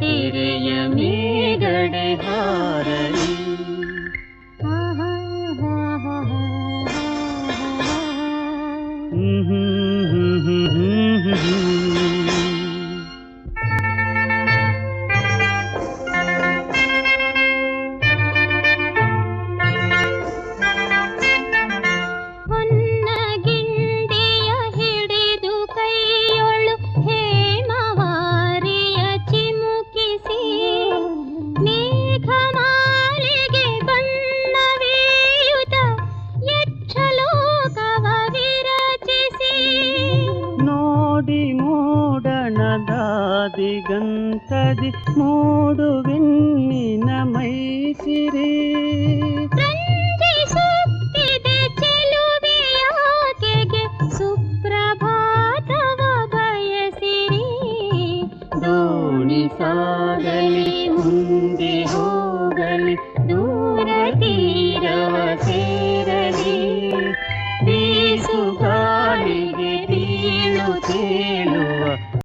തിരയ മേഘട ധാരണ ಮೂಡಣದ ದಿಗಂತದಿ ಮೂಡುವೆನ್ನಿನ ಮೈಸಿರಿ. ಸುಪ್ರಭಾತವ ಬಯಸಿರಿ. ದೋಣಿ ಸಾಗಲಿ ಮುಂದೆ ಹೋಗಲಿ ದೂರ ತೀರವ ಸೇರಲಿ. ಬೀಸು ಗಾಳಿಗೆ ಬೀಳು ತೇಲು